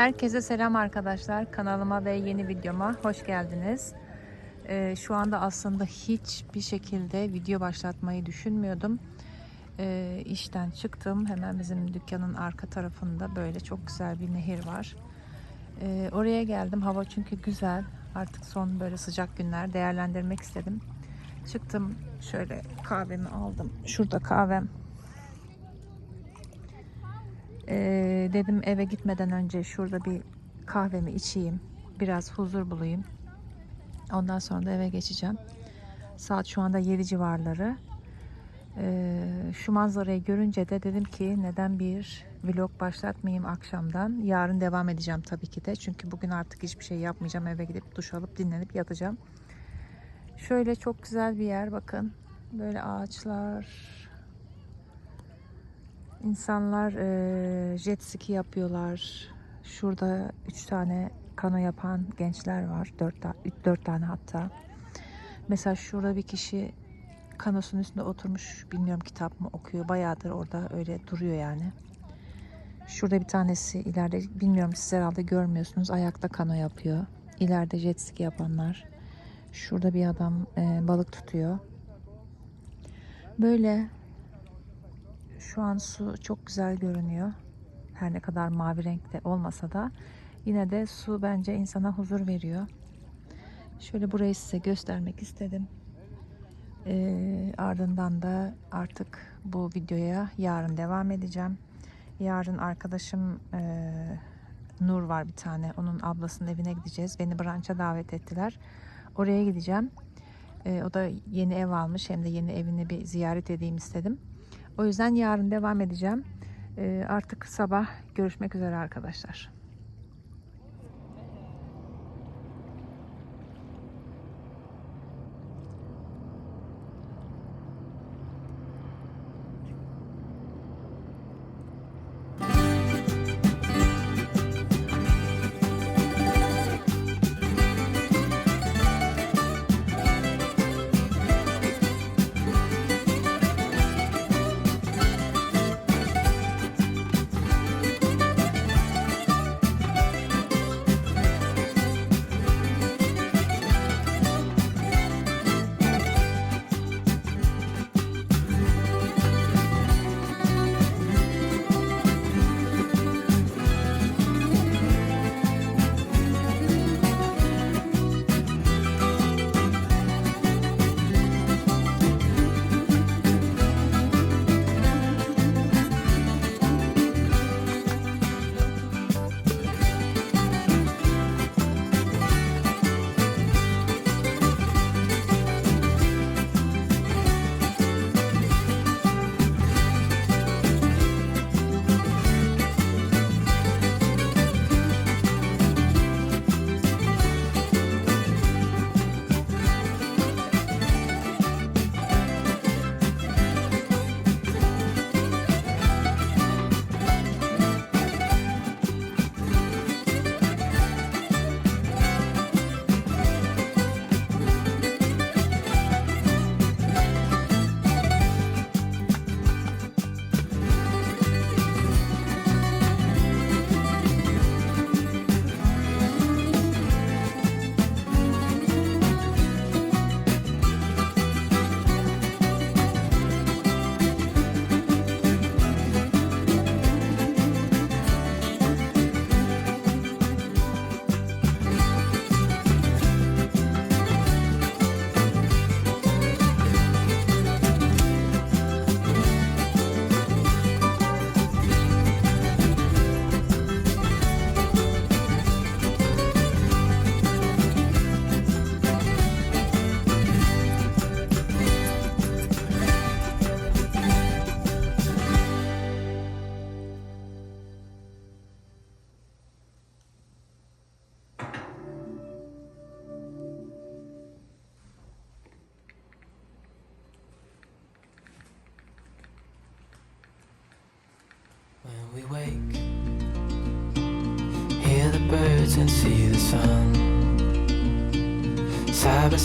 Herkese selam arkadaşlar. Kanalıma ve yeni videoma hoş geldiniz. Ee, şu anda aslında hiçbir şekilde video başlatmayı düşünmüyordum. Ee, işten çıktım. Hemen bizim dükkanın arka tarafında böyle çok güzel bir nehir var. Ee, oraya geldim. Hava çünkü güzel. Artık son böyle sıcak günler değerlendirmek istedim. Çıktım şöyle kahvemi aldım. Şurada kahvem. Dedim eve gitmeden önce şurada bir kahvemi içeyim. Biraz huzur bulayım. Ondan sonra da eve geçeceğim. Saat şu anda 7 civarları. Şu manzarayı görünce de dedim ki neden bir vlog başlatmayayım akşamdan. Yarın devam edeceğim tabii ki de. Çünkü bugün artık hiçbir şey yapmayacağım. Eve gidip duş alıp dinlenip yatacağım. Şöyle çok güzel bir yer bakın. Böyle ağaçlar, İnsanlar eee, jet ski yapıyorlar. Şurada üç tane kano yapan gençler var. Dört, dört tane hatta. Mesela şurada bir kişi kanosunun üstünde oturmuş. Bilmiyorum kitap mı okuyor. Bayağıdır orada öyle duruyor yani. Şurada bir tanesi ileride bilmiyorum siz herhalde görmüyorsunuz. Ayakta kano yapıyor. İleride jet ski yapanlar. Şurada bir adam eee, balık tutuyor. Böyle şu an su çok güzel görünüyor. Her ne kadar mavi renkte olmasa da yine de su bence insana huzur veriyor. Şöyle burayı size göstermek istedim. Ee, ardından da artık bu videoya yarın devam edeceğim. Yarın arkadaşım e, Nur var bir tane. Onun ablasının evine gideceğiz. Beni branşa davet ettiler. Oraya gideceğim. Ee, o da yeni ev almış. Hem de yeni evini bir ziyaret edeyim istedim. O yüzden yarın devam edeceğim. Ee, artık sabah görüşmek üzere arkadaşlar.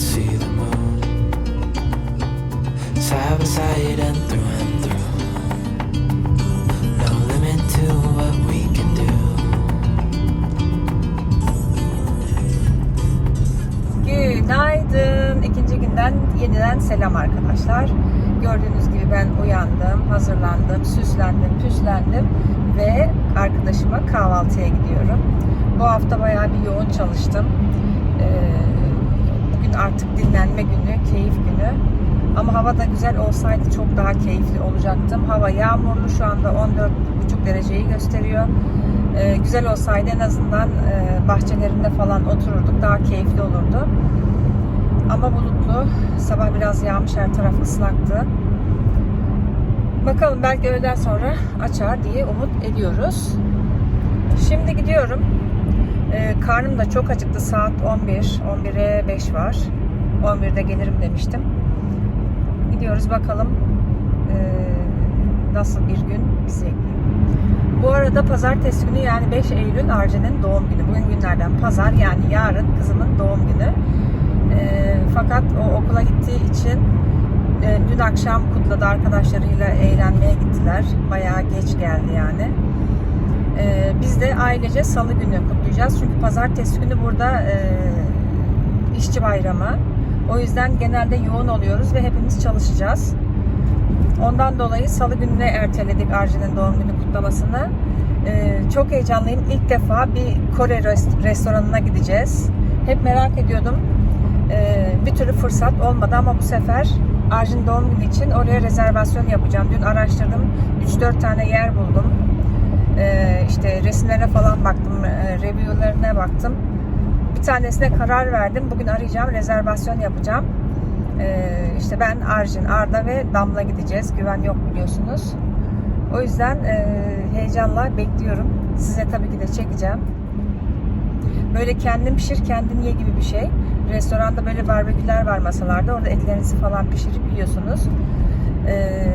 crickets, see the moon. Side by side and through and through. No limit to what we can do. Günaydın. İkinci günden yeniden selam arkadaşlar. Gördüğünüz gibi ben uyandım, hazırlandım, süslendim, püslendim ve arkadaşıma kahvaltıya gidiyorum. Bu hafta bayağı bir yoğun çalıştım. Artık dinlenme günü, keyif günü. Ama hava da güzel olsaydı çok daha keyifli olacaktım. Hava yağmurlu şu anda 14,5 dereceyi gösteriyor. Ee, güzel olsaydı en azından e, bahçelerinde falan otururduk. Daha keyifli olurdu. Ama bulutlu. Sabah biraz yağmış her taraf ıslaktı. Bakalım belki öğleden sonra açar diye umut ediyoruz. Şimdi gidiyorum. Ee, karnım da çok acıktı. Saat 11. 11'e 5 var. 11'de gelirim demiştim. Gidiyoruz bakalım ee, nasıl bir gün bizi. Bu arada pazartesi günü yani 5 Eylül Arce'nin doğum günü. Bugün günlerden pazar yani yarın kızımın doğum günü. Ee, fakat o okula gittiği için e, dün akşam kutladı arkadaşlarıyla eğlenmeye gittiler. Bayağı geç geldi yani. Ee, biz de ailece salı günü kutlayacağız. Çünkü pazartesi günü burada e, işçi bayramı. O yüzden genelde yoğun oluyoruz ve hepimiz çalışacağız. Ondan dolayı salı gününe erteledik Arjen'in doğum günü kutlamasını. Ee, çok heyecanlıyım. İlk defa bir Kore res- restoranına gideceğiz. Hep merak ediyordum. Ee, bir türlü fırsat olmadı ama bu sefer Arjin doğum günü için oraya rezervasyon yapacağım. Dün araştırdım. 3-4 tane yer buldum. Ee, işte resimlerine falan baktım. e, Review'lerine baktım. Bir tanesine karar verdim. Bugün arayacağım. Rezervasyon yapacağım. Ee, işte ben Arjin, Arda ve Damla gideceğiz. Güven yok biliyorsunuz. O yüzden e, heyecanla bekliyorum. Size tabii ki de çekeceğim. Böyle kendin pişir kendin ye gibi bir şey. Restoranda böyle barbeküler var masalarda. Orada etlerinizi falan pişirip yiyorsunuz. Ee,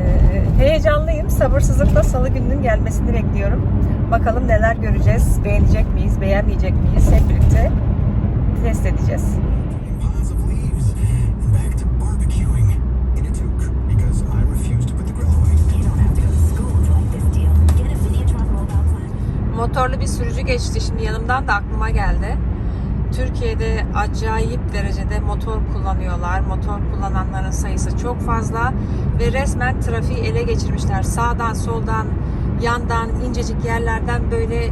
heyecanlıyım. Sabırsızlıkla salı gününün gelmesini bekliyorum. Bakalım neler göreceğiz. Beğenecek miyiz, beğenmeyecek miyiz? Hep birlikte test edeceğiz. Motorlu bir sürücü geçti şimdi yanımdan da aklıma geldi. Türkiye'de acayip derecede motor kullanıyorlar. Motor kullananların sayısı çok fazla ve resmen trafiği ele geçirmişler. Sağdan, soldan, yandan, incecik yerlerden böyle e,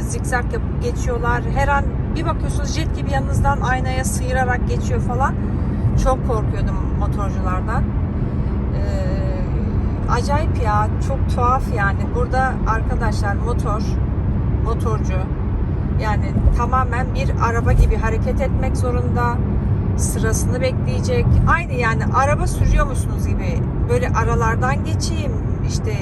zikzak yapıp geçiyorlar. Her an bir bakıyorsunuz jet gibi yanınızdan aynaya sıyırarak geçiyor falan. Çok korkuyordum motorculardan. Ee, acayip ya, çok tuhaf yani. Burada arkadaşlar motor, motorcu yani tamamen bir araba gibi hareket etmek zorunda. Sırasını bekleyecek. Aynı yani araba sürüyor musunuz gibi. Böyle aralardan geçeyim işte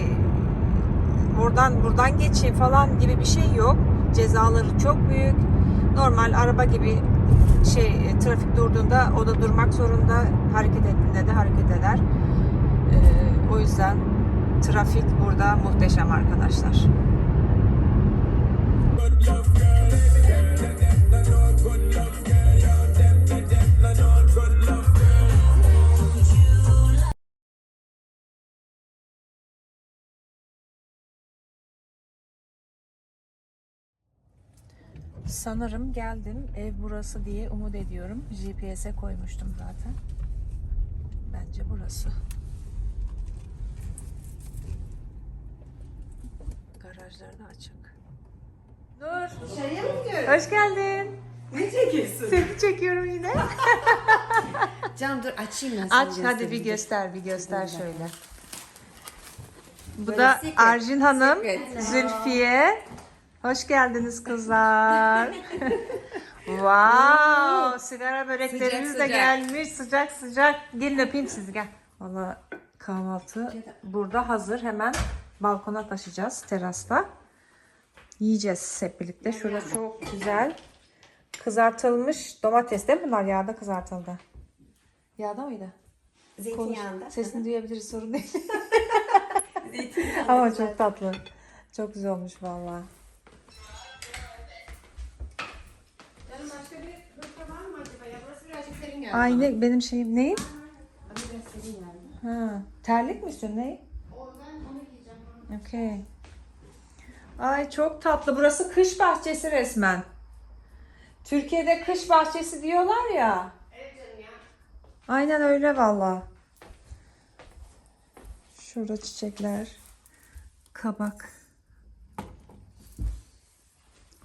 oradan buradan geçeyim falan gibi bir şey yok. Cezaları çok büyük. Normal araba gibi şey e, trafik durduğunda o da durmak zorunda. Hareket ettiğinde de hareket eder. Ee, o yüzden trafik burada muhteşem arkadaşlar. Sanırım geldim. Ev burası diye umut ediyorum. GPS'e koymuştum zaten. Bence burası. Garajları da açık. Nur. Hoş geldin. Ne çekiyorsun? Seni çekiyorum yine. Canım dur açayım ben sana Aç hadi bir göster bir göster şöyle. Bu Böyle da secret, Arjin Hanım, secret. Zülfiye. Hoş geldiniz kızlar. wow, sigara böreklerimiz Sıcak de sıcak. gelmiş sıcak sıcak. Gelin öpeyim sizi gel. Valla kahvaltı burada hazır. Hemen balkona taşıyacağız terasta. Yiyeceğiz hep birlikte. Şurada çok güzel kızartılmış domates değil mi bunlar? Yağda kızartıldı. Yağda mıydı? Konuş. Zeytinyağında. Sesini duyabiliriz sorun değil. Ama çok tatlı. Çok güzel olmuş valla. Canım başka bir hırka var mı acaba? Ya burası birazcık serin geldi. Aynı benim şeyim neyim? Ha, terlik mi istiyorsun ney? Okey. Ay çok tatlı. Burası kış bahçesi resmen. Türkiye'de kış bahçesi diyorlar ya. Aynen öyle valla. Şurada çiçekler. Kabak.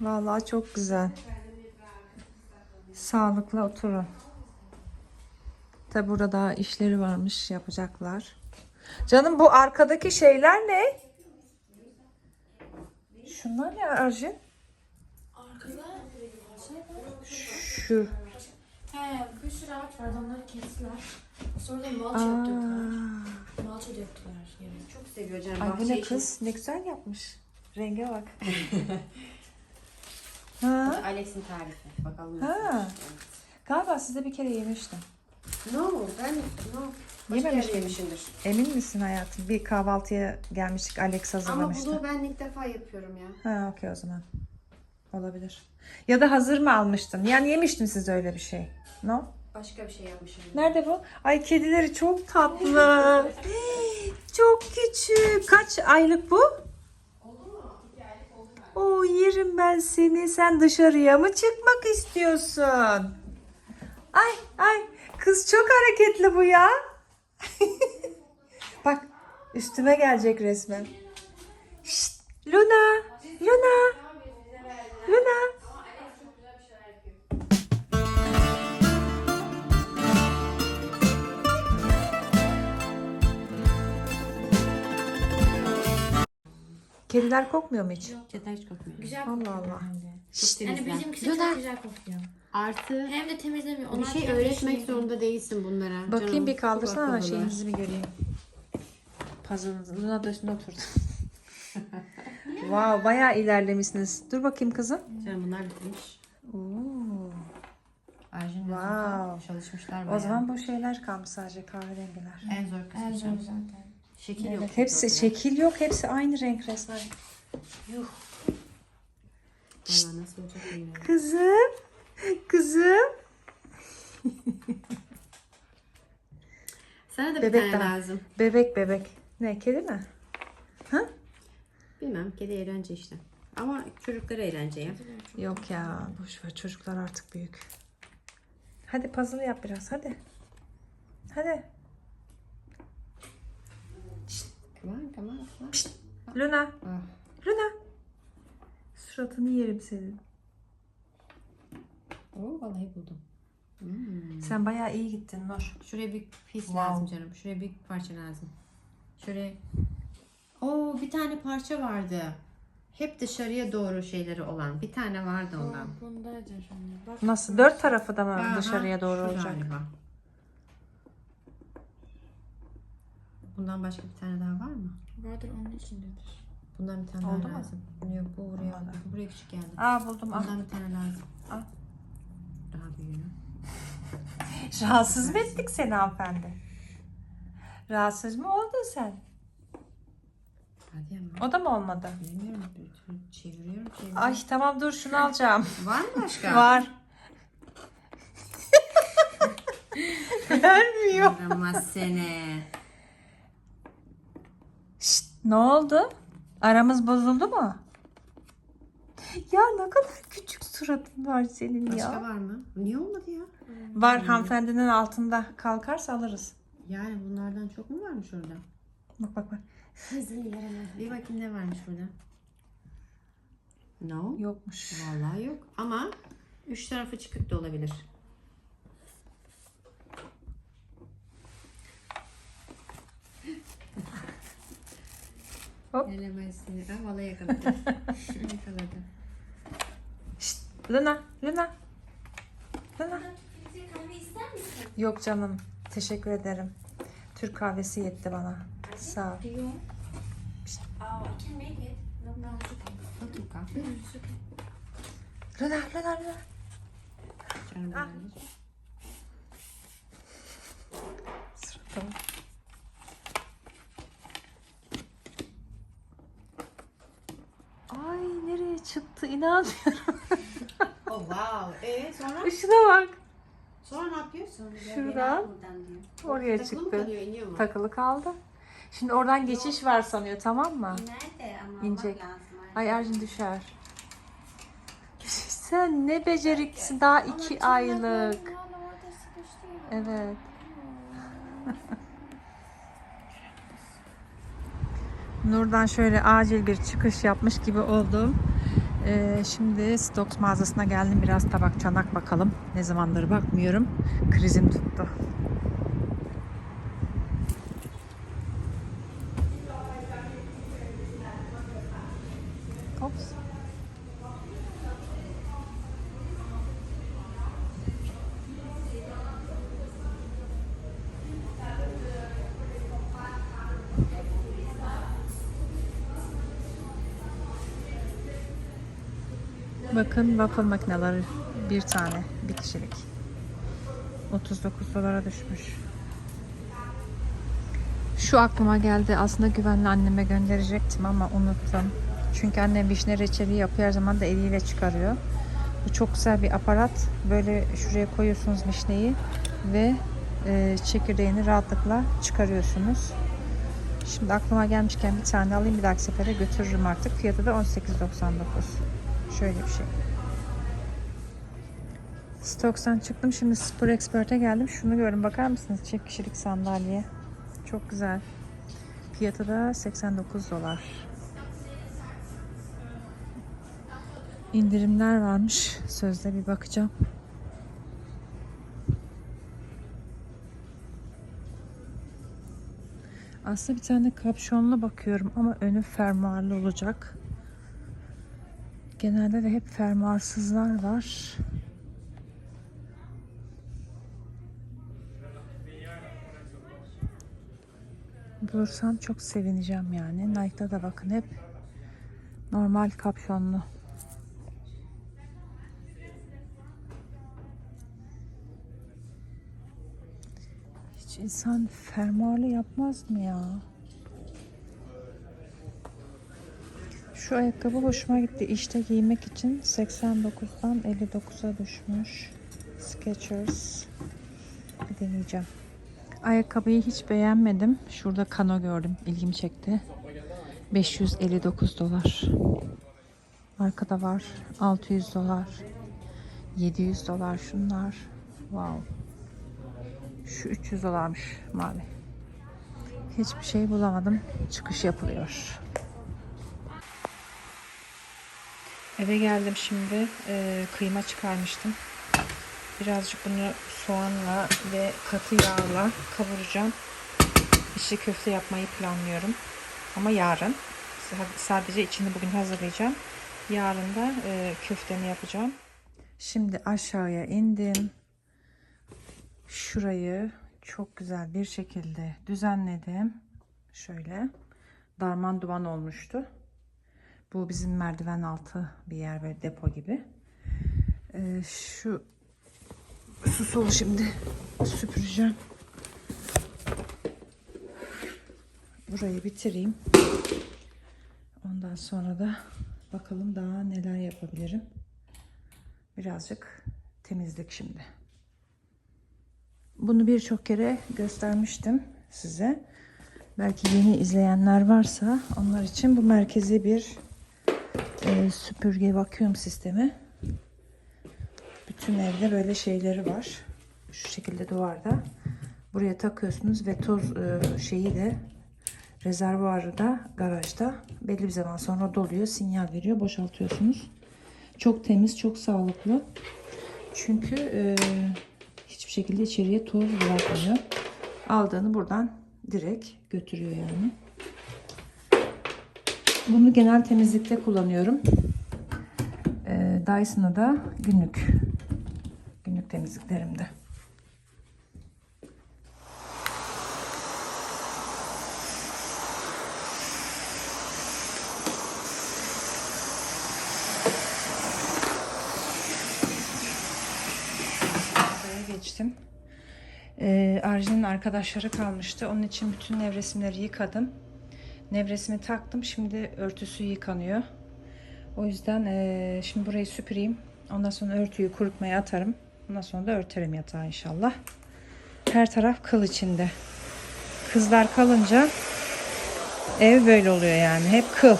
Vallahi çok güzel. Sağlıklı oturun. Tabi burada daha işleri varmış yapacaklar. Canım bu arkadaki şeyler ne? Şunlar ne Arjun? Arkada Şu. he bir sürü ağaç vardı onları kestiler. Sonra da malç Aa. yaptılar. Malça döktüler yere. Çok seviyor canım. Ay bu ne işi. kız? Ne güzel yapmış. Renge bak. ha? Alex'in tarifi. Bakalım. Ha. nasıl. Galiba size bir kere yemiştim. No ben no. Başka Yememiş yerde miyim? yemişimdir. Emin misin hayatım? Bir kahvaltıya gelmiştik. Alex Ama hazırlamıştı. bunu ben ilk defa yapıyorum ya. Ha okey o zaman. Olabilir. Ya da hazır mı almıştın? Yani yemiştim siz öyle bir şey. No? Başka bir şey yapmışım. Nerede bu? Ay kedileri çok tatlı. çok küçük. Kaç aylık bu? Oo yerim ben seni. Sen dışarıya mı çıkmak istiyorsun? Ay ay kız çok hareketli bu ya. Bak üstüme gelecek resmen. Şşt, Luna, Luna. Kediler kokmuyor mu hiç? Çeter hiç kokmuyor. Güzel Allah kokuyor Allah. hem de. Çok Yani temizler. bizimkisi Güzel. çok güzel kokuyor. Artı Hem de temizlemiyor. bir Onlar şey öğretmek zorunda değilsin bunlara. Bakayım Canım, bir kaldırsana şeyinizi bir göreyim. Puzzle'ınızı. Luna da üstüne oturdu. wow bayağı ilerlemişsiniz. Dur bakayım kızım. Canım bunlar bitmiş. Oo. Arjin Wow. çalışmışlar bayağı. O zaman bu şeyler kalmış sadece kahverengiler. en zor kısmı. En zor zaten. Şekil yok. Evet, hepsi şekil yok. Hepsi aynı renk resmen. Yuh. Valla nasıl olacak bilmiyorum. Kızım. Kızım. Sana da bir Bebek tane daha. lazım. Bebek bebek. Ne kedi mi? Bilmem kedi eğlence işte. Ama çocuklara eğlence ya. Yok ya. Boş ver. Çocuklar artık büyük. Hadi puzzle yap biraz. Hadi. Hadi. Tamam tamam tamam. Luna. Ah. Luna. Suratını yerim senin. Oo vallahi buldum. Hmm. Sen bayağı iyi gittin Nur. Şuraya bir pis Wow. lazım canım. Şuraya bir parça lazım. Şöyle. Oo bir tane parça vardı. Hep dışarıya doğru şeyleri olan. Bir tane vardı ondan. Bundaydı şimdi. Bak. Nasıl? Dört tarafı da mı Aha, dışarıya doğru şu olacak? galiba. Bundan başka bir tane daha var mı? Vardır onun içindedir. Bundan bir tane Oldu daha mu? lazım. Yok bu buraya, Olmadı. bu buraya küçük geldi. Aa buldum. Al. Bundan bir tane lazım. Al. Daha büyüğünü. Rahatsız mı ettik seni hanımefendi? Rahatsız mı oldun sen? Hadi ama. O da mı olmadı? Bilmiyorum. Çeviriyorum çeviriyorum. Ay tamam dur şunu alacağım. Var mı başka? Var. Vermiyor. Yaramaz seni. Ne oldu? Aramız bozuldu mu? Ya ne kadar küçük suratın var senin Başka ya. var mı? Niye olmadı ya? Var hanımefendinin altında. Kalkarsa alırız. Yani bunlardan çok mu varmış orada? Bak bak bak. Bir bakayım ne varmış burada. No. Yokmuş. Vallahi yok. Ama Üç tarafı çıkık da olabilir. Hop. Elemezsin. Ha, vallahi yakaladı. yakaladı. Şşt, Luna, Luna. Luna. Filtre kahve ister misin? Yok canım. Teşekkür ederim. Türk kahvesi yetti bana. Sağ ol. Do you? Oh, I can make it. No, no, it's okay. Otur kahve. It's okay. Luna, Luna, Luna. Canım Ah. benim. Ay çıktı inanmıyorum. Oh wow. Ee sonra? Şuna bak. Sonra ne yapıyorsun? Şuradan oraya Takılı çıktı. kalıyor, iniyor mu? Takılı kaldı. Şimdi oradan geçiş var sanıyor tamam mı? Nerede ama İnecek. lazım. Ay Ercin düşer. Sen ne beceriklisin daha iki aylık. Evet. Nur'dan şöyle acil bir çıkış yapmış gibi oldum. Ee, şimdi Stokes mağazasına geldim. Biraz tabak çanak bakalım. Ne zamandır bakmıyorum. Krizim tuttu. Bakın waffle makineleri bir tane bir kişilik. 39 dolara düşmüş. Şu aklıma geldi. Aslında güvenli anneme gönderecektim ama unuttum. Çünkü annem vişne reçeli yapıyor her zaman da eliyle çıkarıyor. Bu çok güzel bir aparat. Böyle şuraya koyuyorsunuz vişneyi ve e, çekirdeğini rahatlıkla çıkarıyorsunuz. Şimdi aklıma gelmişken bir tane alayım bir dahaki sefere götürürüm artık. Fiyatı da 18.99. Şöyle bir şey. Stoks'tan çıktım. Şimdi Spor Expert'e geldim. Şunu görün bakar mısınız? Çift kişilik sandalye. Çok güzel. Fiyatı da 89 dolar. İndirimler varmış. Sözde bir bakacağım. Aslında bir tane kapşonlu bakıyorum ama önü fermuarlı olacak. Genelde de hep fermuarsızlar var. Bulursam çok sevineceğim yani. Nike'da da bakın hep normal kapşonlu. Hiç insan fermuarlı yapmaz mı ya? Şu ayakkabı hoşuma gitti. İşte giymek için 89'dan 59'a düşmüş. Skechers. Deneyeceğim. Ayakkabıyı hiç beğenmedim. Şurada kano gördüm. İlgimi çekti. 559 dolar. Arkada var. 600 dolar. 700 dolar şunlar. Wow. Şu 300 dolarmış mavi. Hiçbir şey bulamadım. Çıkış yapılıyor. Eve geldim şimdi. Ee, kıyma çıkarmıştım. Birazcık bunu soğanla ve katı yağla kavuracağım. İçli köfte yapmayı planlıyorum. Ama yarın. Sadece içini bugün hazırlayacağım. Yarın da e, köftemi yapacağım. Şimdi aşağıya indim. Şurayı çok güzel bir şekilde düzenledim. Şöyle darman duman olmuştu. Bu bizim merdiven altı bir yer ve depo gibi. Ee, şu su solu şimdi süpüreceğim. Burayı bitireyim. Ondan sonra da bakalım daha neler yapabilirim. Birazcık temizlik şimdi. Bunu birçok kere göstermiştim size. Belki yeni izleyenler varsa onlar için bu merkezi bir e, süpürge vakyum sistemi. Bütün evde böyle şeyleri var. Şu şekilde duvarda. Buraya takıyorsunuz ve toz e, şeyi de rezervuarı da garajda belli bir zaman sonra doluyor, sinyal veriyor, boşaltıyorsunuz. Çok temiz, çok sağlıklı. Çünkü e, hiçbir şekilde içeriye toz bırakmıyor. Aldığını buradan direkt götürüyor yani. Bunu genel temizlikte kullanıyorum. E, Dyson'ı da günlük günlük temizliklerimde. Geçtim. Ee, Arjin'in arkadaşları kalmıştı. Onun için bütün nevresimleri yıkadım. Nevresimi taktım. Şimdi örtüsü yıkanıyor. O yüzden ee, şimdi burayı süpüreyim. Ondan sonra örtüyü kurutmaya atarım. Ondan sonra da örterim yatağı inşallah. Her taraf kıl içinde. Kızlar kalınca ev böyle oluyor yani. Hep kıl.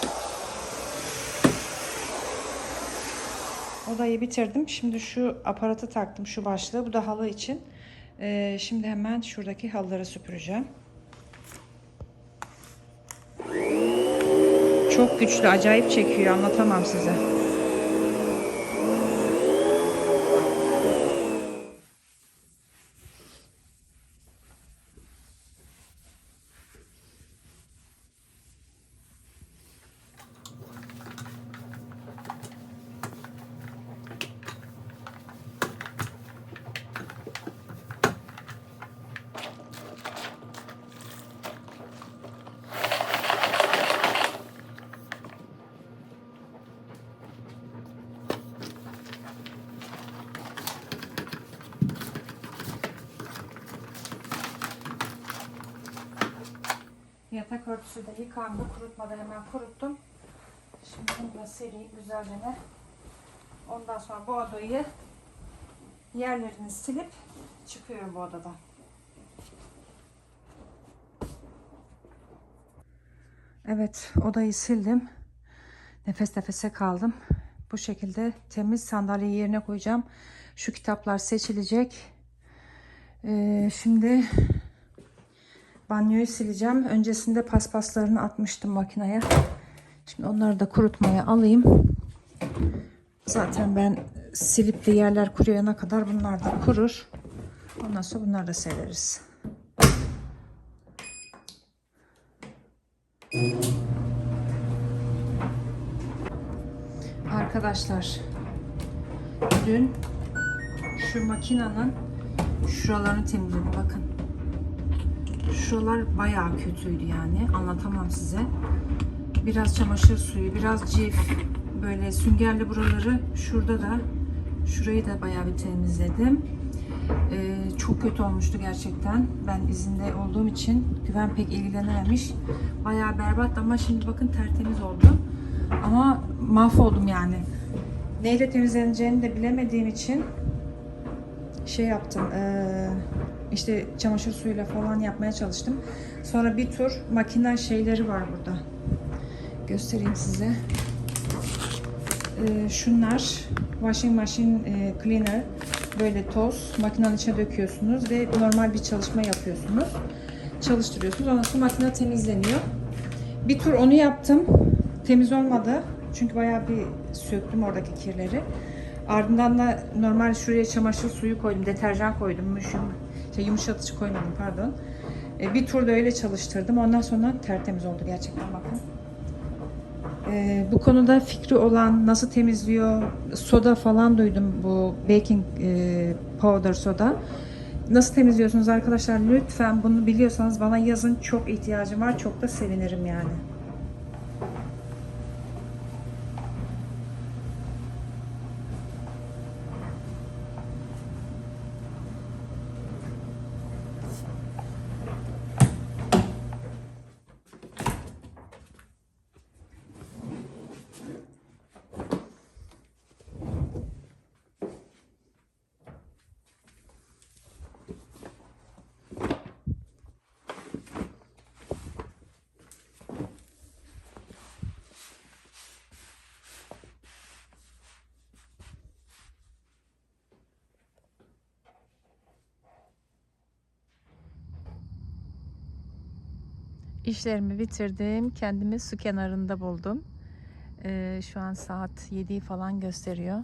Odayı bitirdim. Şimdi şu aparatı taktım. Şu başlığı. Bu da halı için. Ee, şimdi hemen şuradaki halıları süpüreceğim. Çok güçlü. Acayip çekiyor. Anlatamam size. Örtüsü de yıkandı. Kurutmadan hemen kuruttum. Şimdi bunu da sereyim güzelce. Ondan sonra bu odayı yerlerini silip çıkıyorum bu odadan. Evet odayı sildim. Nefes nefese kaldım. Bu şekilde temiz sandalyeyi yerine koyacağım. Şu kitaplar seçilecek. Ee, şimdi Banyoyu sileceğim. Öncesinde paspaslarını atmıştım makineye. Şimdi onları da kurutmaya alayım. Zaten ben silip de yerler kuruyana kadar bunlar da kurur. Ondan sonra bunları da sereriz. Arkadaşlar dün şu makinenin şuralarını temizledim bakın. Şuralar bayağı kötüydü yani. Anlatamam size. Biraz çamaşır suyu, biraz cif, böyle süngerli buraları şurada da şurayı da bayağı bir temizledim. Ee, çok kötü olmuştu gerçekten. Ben izinde olduğum için güven pek ilgilenememiş. Bayağı berbat ama şimdi bakın tertemiz oldu. Ama mahvoldum yani. Neyle temizleneceğini de bilemediğim için şey yaptım. eee, işte çamaşır suyuyla falan yapmaya çalıştım. Sonra bir tur makine şeyleri var burada. Göstereyim size. Eee, şunlar washing machine eee, cleaner böyle toz makinenin içine döküyorsunuz ve normal bir çalışma yapıyorsunuz. Çalıştırıyorsunuz. Ondan sonra makine temizleniyor. Bir tur onu yaptım. Temiz olmadı. Çünkü bayağı bir söktüm oradaki kirleri. Ardından da normal şuraya çamaşır suyu koydum, deterjan koydum, müşüm, şey, yumuşatıcı koymadım pardon. E, bir tur da öyle çalıştırdım. Ondan sonra tertemiz oldu gerçekten bakın. E, bu konuda fikri olan nasıl temizliyor, soda falan duydum bu baking e, powder soda. Nasıl temizliyorsunuz arkadaşlar? Lütfen bunu biliyorsanız bana yazın. Çok ihtiyacım var. Çok da sevinirim yani. İşlerimi bitirdim. Kendimi su kenarında buldum. Ee, şu an saat 7'yi falan gösteriyor.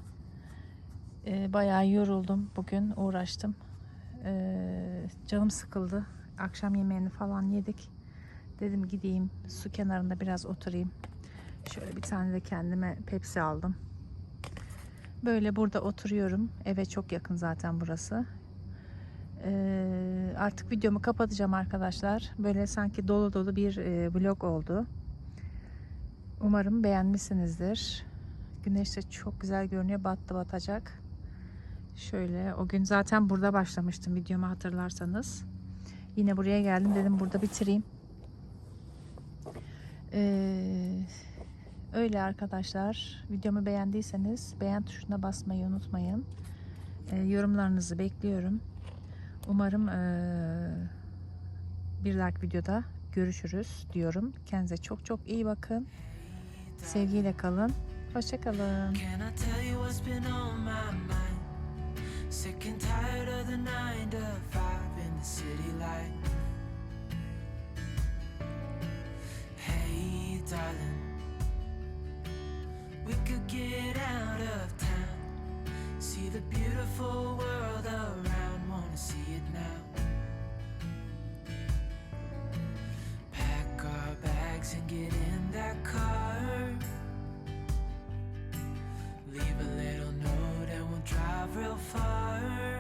Ee, bayağı yoruldum bugün uğraştım. Ee, canım sıkıldı. Akşam yemeğini falan yedik. Dedim gideyim su kenarında biraz oturayım. Şöyle bir tane de kendime Pepsi aldım. Böyle burada oturuyorum. Eve çok yakın zaten burası. Ee, artık videomu kapatacağım arkadaşlar. Böyle sanki dolu dolu bir e, vlog oldu. Umarım beğenmişsinizdir. Güneş de çok güzel görünüyor. Battı batacak. Şöyle o gün zaten burada başlamıştım videomu hatırlarsanız. Yine buraya geldim dedim burada bitireyim. Ee, öyle arkadaşlar. Videomu beğendiyseniz beğen tuşuna basmayı unutmayın. Ee, yorumlarınızı bekliyorum. Umarım bir dahaki videoda görüşürüz diyorum. Kendinize çok çok iyi bakın. Sevgiyle kalın. Hoşçakalın. Sick and tired of the nine to five in the city life. Hey, darling, we could get out of town, see the beautiful world around. See it now. Pack our bags and get in that car. Leave a little note and we'll drive real far.